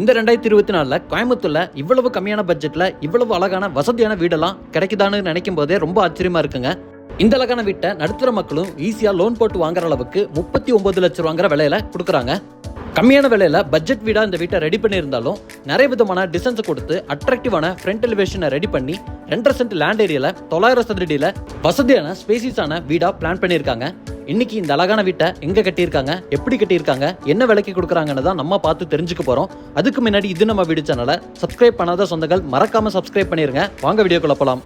இந்த ரெண்டாயிரத்தி இருபத்தி நாலில் கோயம்புத்தூரில் இவ்வளவு கம்மியான பட்ஜெட்டில் இவ்வளவு அழகான வசதியான வீடெல்லாம் கிடைக்குதான்னு நினைக்கும் போதே ரொம்ப ஆச்சரியமா இருக்குங்க. இந்த அழகான வீட்டை நடுத்தர மக்களும் ஈஸியாக லோன் போட்டு வாங்குற அளவுக்கு முப்பத்தி ஒன்பது லட்சம் ரூபாங்கிற விலையில கொடுக்குறாங்க. கம்மியான விலையில பட்ஜெட் வீடாக இந்த வீட்டை ரெடி பண்ணியிருந்தாலும் நிறைய விதமான டிசைன்ஸ் கொடுத்து அட்ராக்டிவான ஃப்ரண்ட் எலிவேஷனை ரெடி பண்ணி ரெண்டரை சென்ட் லேண்ட் ஏரியாவில் தொள்ளாயிரம் சதுரடியில் வசதியான ஸ்பேசிஸான வீடாக பிளான் பண்ணியிருக்காங்க. இன்னைக்கு இந்த அழகான வீட்டை எங்க கட்டியிருக்காங்க? எப்படி கட்டியிருக்காங்க? என்ன விலைக்கு கொடுக்குறாங்கன்னு தான் நம்ம பார்த்து தெரிஞ்சுக்க போறோம். அதுக்கு முன்னாடி இது நம்ம வீடு சேனலை சப்ஸ்கிரைப் பண்ணாத சொந்தங்கள் மறக்காம சப்ஸ்கிரைப் பண்ணிருங்க. வாங்க வீடியோக்குள்ள போலாம்.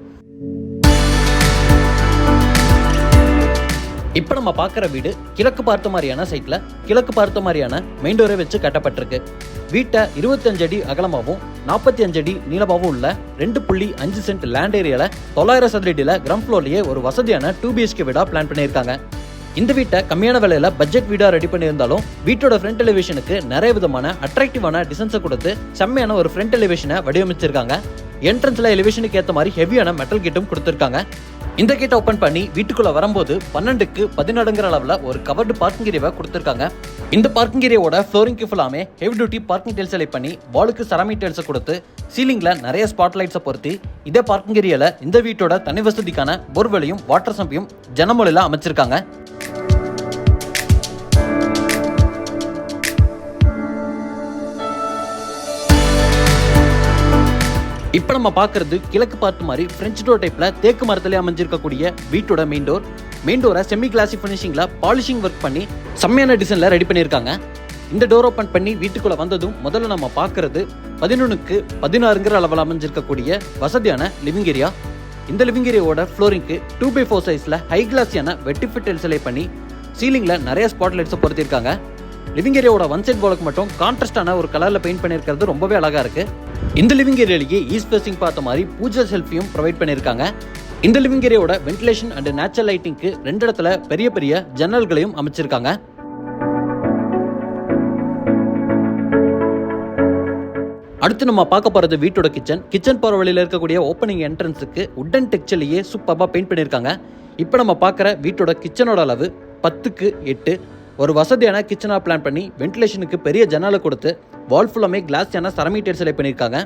இப்போ நம்ம பார்க்குற வீடு கிழக்கு பார்த்த மாதிரியான சைட்ல கிழக்கு பார்த்த மாதிரியான மெயின் டோரை வச்சு கட்டப்பட்டிருக்கு. வீட்டை இருபத்தஞ்சு அடி அகலமாகவும் நாற்பத்தி அஞ்சு அடி நீளமாகவும் உள்ள ரெண்டு புள்ளி அஞ்சு சென்ட் லேண்ட் ஏரியாவில் தொள்ளாயிரம் சதுரடியில் கிரவுண்ட் ஃப்ளோர்லேயே ஒரு வசதியான டூ பிஹெச்கே வீடாக பிளான் பண்ணியிருக்காங்க. இந்த வீட்டை கம்மியான விலையில பட்ஜெட் வீடா ரெடி பண்ணியிருந்தாலும் வீட்டோட ஃப்ரண்ட் எலிவேஷனுக்கு நிறைய விதமான அட்ராக்டிவான டிசைன்ஸை கொடுத்து செம்மையான ஒரு ஃப்ரண்ட் எலிவேஷனை வடிவமைச்சிருக்காங்க. என்ட்ரன்ஸ்ல எலிவேஷனுக்கு ஏற்ற மாதிரி ஹெவியான மெட்டல் கேட்டும் கொடுத்துருக்காங்க. இந்த கேட்டை ஓப்பன் பண்ணி வீட்டுக்குள்ள வரும்போது பன்னெண்டுக்கு பதினாடுங்கிற அளவுல ஒரு கவர்டு பார்க்கிங் ஏரியாவை கொடுத்துருக்காங்க. இந்த பார்க்கிங் ஏரியாவோட ஃப்ளோரிங்க்கு ஃபுல்லாமே heavy duty parking tiles select பண்ணி வாலுக்கு செராமிக் டைல்ஸை கொடுத்து சீலிங்ல நிறைய ஸ்பாட் லைட்ஸை பொருத்தி இதே பார்க்கிங் ஏரியால இந்த வீட்டோட தனி வசதிக்கான போர்வெளியும் வாட்டர் சம்பியும் ஜனமொழியில அமைச்சிருக்காங்க. இப்போ நம்ம பார்க்கறது கிழக்கு பார்த்து மாதிரி ஃப்ரெஞ்ச் டோர் டைப்பில் தேக்கு மரத்தில் அமைஞ்சிருக்கக்கூடிய வீட்டோட மெயின் டோர் மெயின் டோரை செமி கிளாசிக் ஃபினிஷிங்கில் பாலிஷிங் ஒர்க் பண்ணி செம்மையான டிசைனில் ரெடி பண்ணியிருக்காங்க. இந்த டோர் ஓப்பன் பண்ணி வீட்டுக்குள்ளே வந்ததும் முதல்ல நம்ம பார்க்கறது பதினொன்றுக்கு பதினாறுங்கிற அளவில் அமைஞ்சிருக்கக்கூடிய வசதியான லிவிங் ஏரியா இந்த லிவிங் ஏரியாவோட ஃப்ளோரிங்க்கு டூ பை ஃபோர் சைஸில் ஹை கிளாஸியான வெட்டிஃபிட் எல்சலை பண்ணி சீலிங்கில் நிறைய ஸ்பாட் லைட்ஸை பொருத்திருக்காங்க லிவிங் ஏரியாவோட ஒன் சைட் போலுக்கு மட்டும் கான்ட்ராஸ்டான ஒரு கலரில் பெயிண்ட் பண்ணியிருக்கிறது ரொம்பவே அழகாக இருக்குது இந்த லிவிங் ஏரியாலேயே ஈஸ்ட் ஃபேஸிங் பார்த்த மாதிரி பூஜா செல்ஃபியும் ப்ரொவைட் பண்ணியிருக்காங்க. இந்த லிவிங் ஏரியாவோட வென்டிலேஷன் அண்ட் நேச்சுரல் லைட்டிங்க்கு ரெண்டு இடத்துல பெரிய பெரிய ஜன்னல்களையும் அமைச்சிருக்காங்க. அடுத்து நம்ம பார்க்க போகிறது வீட்டோட கிச்சன் கிச்சன் போகிற வழியில் இருக்கக்கூடிய ஓப்பனிங் என்ட்ரன்ஸுக்கு உட்டன் டெக்ஸ்டிலேயே சூப்பராக பெயிண்ட் பண்ணியிருக்காங்க. இப்போ நம்ம பார்க்குற வீட்டோட கிச்சனோட அளவு பத்துக்கு எட்டு ஒரு வசதியான கிச்சனாக பிளான் பண்ணி வென்டிலேஷனுக்கு பெரிய ஜன்னலை கொடுத்து வால் ஃபுல்லாமே கிளாஸான சரமி டைல்ஸ் பண்ணியிருக்காங்க.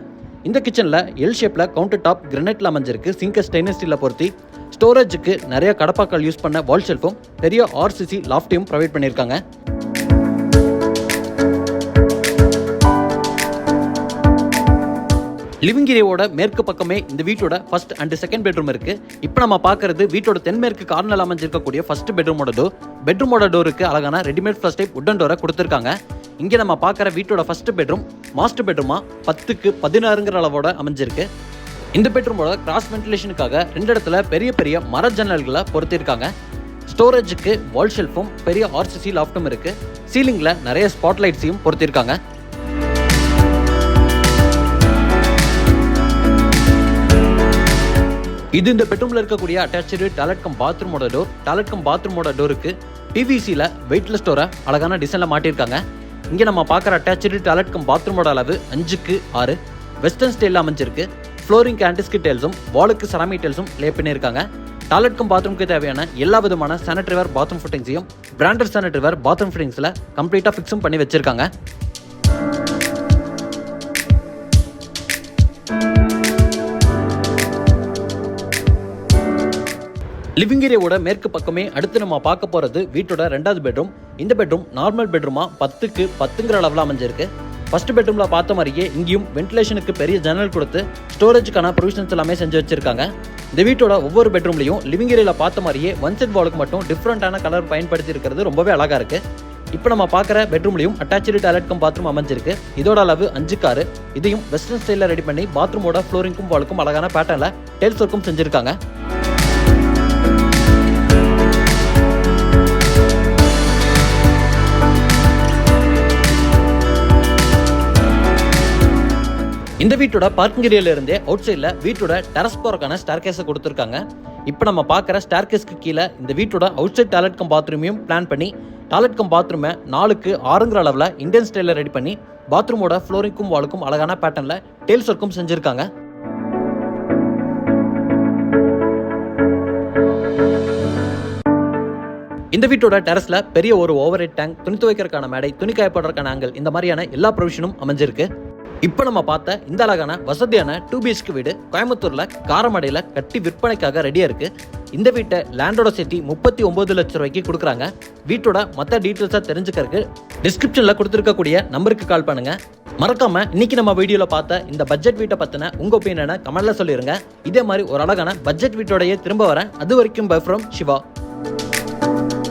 இந்த கிச்சனில் எல் ஷேப்பில் கவுண்டர் டாப் கிரனைட்டில் அமைஞ்சிருக்கு. சிங்க ஸ்டெயின்லெஸ் ஸ்டீலில் பொருத்தி. ஸ்டோரேஜுக்கு நிறைய கடப்பாக்கள் யூஸ் பண்ண வால் ஷெல்ஃபும் பெரிய ஆர்சிசி லாஃப்டையும் ப்ரொவைட் பண்ணியிருக்காங்க. லிவிங் ஏரியாவோட மேற்கு பக்கமே இந்த வீட்டோட ஃபர்ஸ்ட் அண்ட் செகண்ட் பெட்ரூம் இருக்கு. இப்போ நம்ம பார்க்கறது வீட்டோட தென்மேற்கு கார்னர் அமைஞ்சிருக்கக்கூடிய ஃபர்ஸ்ட் பெட்ரூமோட டோர் பெட்ரூமோட டோருக்கு அழகான ரெடிமேட் ஃபர்ஸ்ட் டைப் உட்டன் டோரை கொடுத்துருக்காங்க. இங்கே நம்ம பார்க்குற வீட்டோட ஃபர்ஸ்ட் பெட்ரூம் மாஸ்டர் பெட்ரூமா பத்துக்கு பதினாறுங்கிற அளவோட அமைஞ்சிருக்கு. இந்த பெட்ரூமோட கிராஸ் வென்டிலேஷனுக்காக ரெண்டு இடத்துல பெரிய பெரிய மர ஜன்னல்களை பொருத்திருக்காங்க. ஸ்டோரேஜுக்கு வால் ஷெல்ஃபும் பெரிய ஆர்சிசி லாஃப்ட்டும் இருக்கு. சீலிங்கில் நிறைய ஸ்பாட்லைட்ஸையும் பொருத்திருக்காங்க. இது இந்த பெட்ரூம்ல இருக்கக்கூடிய அட்டாச்சு டாய்லெட் கம் பாத்ரூமோட டோர் டாய்லெட் கம் பாத்ரூமோட டோருக்கு பிவிசியில் வெயிட்லெஸ் டோரை அழகான டிசைனில் மாட்டியிருக்காங்க. இங்கே நம்ம பார்க்குற அட்டாச்சு டாய்லெட் கம் பாத்ரூமோட அளவு அஞ்சுக்கு ஆறு. வெஸ்டர்ன் ஸ்டைலில் அமைஞ்சிருக்கு. ஃப்ளோரிங் ஆன்டிஸ்கி டைல்ஸும் வாலுக்கு செராமி டைல்ஸும் லே பண்ணியிருக்காங்க. டாய்லெட்க்கும் பாத்ரூம்க்கு தேவையான எல்லா விதமான சானிட்ரிவர் பாத்ரூம் ஃபிட்டிங்ஸையும் பிராண்டட் சானிட்ரிவர் பாத்ரூம் ஃபிட்டிங்ஸில் கம்ப்ளீட்டாக ஃபிக்ஸும் பண்ணி வச்சிருக்காங்க. லிவிங் ஏரியாவோட மேற்கு பக்கமே அடுத்து நம்ம பார்க்க போகிறது வீட்டோட ரெண்டாவது பெட்ரூம் இந்த பெட்ரூம் நார்மல் பெட்ரூமா பத்துக்கு பத்துங்கிற அளவில் அமைஞ்சிருக்கு. ஃபர்ஸ்ட் பெட்ரூமில் பார்த்த மாதிரியே இங்கேயும் வென்டிலேஷனுக்கு பெரிய ஜன்னல் கொடுத்து ஸ்டோரேஜுக்கான ப்ரொவிஷன்ஸ் எல்லாமே செஞ்சு வச்சிருக்காங்க. இந்த வீட்டோட ஒவ்வொரு பெட்ரூம்லையும் லிவிங் ஏரியாவில் பார்த்த மாதிரியே ஒன் செட் வாலுக்கு மட்டும் டிஃப்ரெண்டான கலர் பயன்படுத்தி இருக்கிறது ரொம்பவே அழகாக இருக்குது இப்போ நம்ம பார்க்குற பெட்ரூம்லையும் அட்டாச்சு டாய்லெட் பாத்ரூம் அமைஞ்சிருக்கு. இதோட அளவு அஞ்சு காரு. இதையும் வெஸ்டர்ன் ஸ்டைலில் ரெடி பண்ணி பாத்ரூமோட ஃப்ளோரிங்க்கும் வாலுக்கும் அழகான பேட்டர்னில் டெல்ஸ் ஒர்க்கும் செஞ்சுருக்காங்க. இந்த வீட்டோட பார்க்கிங் ஏரியால இருந்தே அவுட் சைடில் வீட்டோட டெரஸ் போறக்கான ஸ்டார் கேஸை கொடுத்துருக்காங்க. இப்போ நம்ம பார்க்குற ஸ்டார் கேஸ்க்கு கீழே இந்த வீட்டோட அவுட் சைட் டாய்லெட் கம் பாத்ரூமையும் பிளான் பண்ணி டாய்லெட் கம் பாத்ரூமை நாலுக்கு ஆறுங்கிற அளவில் இந்தியன் ஸ்டைலில் ரெடி பண்ணி பாத்ரூமோட ஃப்ளோரிங்க்கும் வாலுக்கும் அழகான பேட்டர்னில் டெய்ல்ஸ் ஒர்க்கும் செஞ்சுருக்காங்க. இந்த வீட்டோட டெரஸில் பெரிய ஒரு ஓவர் ஹெட் டேங்க் துணி துவைக்கிறதுக்கான மேடை துணி காயப்படுறதுக்கான ஆங்கிள் இந்த மாதிரியான எல்லா ப்ரொவிஷனும் அமைஞ்சிருக்கு. இப்போ நம்ம பார்த்த இந்த அழகான வசதியான டூ பிஹெச்கே வீடு கோயம்புத்தூரில் காரமடையில் கட்டி விற்பனைக்காக ரெடியாக இருக்குது இந்த வீட்டை லேண்டோட சேர்த்து முப்பத்தி ஒம்பது லட்சம் ரூபாய்க்கு கொடுக்குறாங்க. வீட்டோட மற்ற டீட்டெயில்ஸாக தெரிஞ்சுக்கிறதுக்கு டிஸ்கிரிப்ஷனில் கொடுத்துருக்கக்கூடிய நம்பருக்கு கால் பண்ணுங்க. மறக்காமல் இன்னைக்கு நம்ம வீடியோவில் பார்த்த இந்த பட்ஜெட் வீட்டை பற்றின உங்கள் ஒப்பீனியனை கமெண்டில் சொல்லிடுங்க இதே மாதிரி ஒரு அழகான பட்ஜெட் வீட்டோடையே திரும்ப வரேன். அது வரைக்கும் பை ஃப்ரம் சிவா.